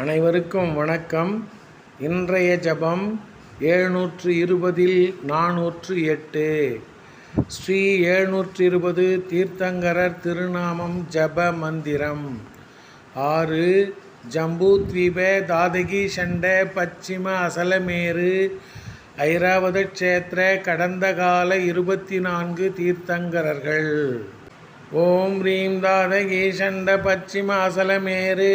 அனைவருக்கும் வணக்கம். இன்றைய ஜபம் எழுநூற்று இருபதில் நானூற்று எட்டு ஸ்ரீ எழுநூற்று இருபது தீர்த்தங்கரர் திருநாமம் ஜப மந்திரம். ஆறு ஜம்பூத்வீப தாதகி சண்ட பச்சிம அசலமேரு ஐராவத க்ஷேத்திர கடந்த கால இருபத்தி நான்கு தீர்த்தங்கரர்கள். ஓம் ரீம் தாதகி சண்ட பச்சிம அசலமேரு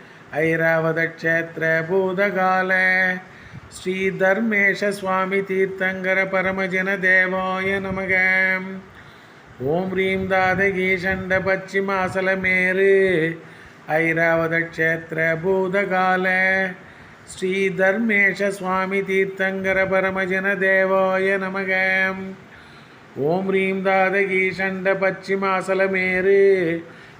பச்சிம அசலமேரு ஐராவத க்ஷேத்திர பூதகால ஸ்ரீ தர்மேஷ சுவாமி தீர்த்தங்கர பரமஜன தேவாய நமக ஓம் ரீம் தாதகி ஷண்ட பச்சிம அசலமேரு ஐராவத க்ஷேத்திர பூதகால ஸ்ரீ தர்மேஷ சுவாமி தீர்த்தங்கர பரமஜன தேவாய நமக ஓம் ரீம்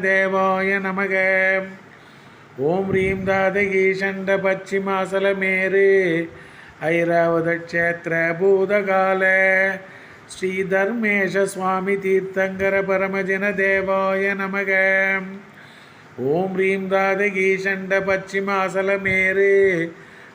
தேவாய நமக ஓம் ரீம் தாதகி ஷண்ட பச்சிமாசலமேரு ஐராவத க்ஷேத்திர பூதகால ஸ்ரீ தர்மேஷ சுவாமி தீர்த்தங்கர பரமஜன தேவாய நமக ஓம் ரீம் தாதகி ஷண்ட பச்சிமாசலமேரு ஐராவத க்ஷேத்திர பூதகால ஸ்ரீ தர்மேஷ சுவாமி தீர்த்தங்கர பரமஜன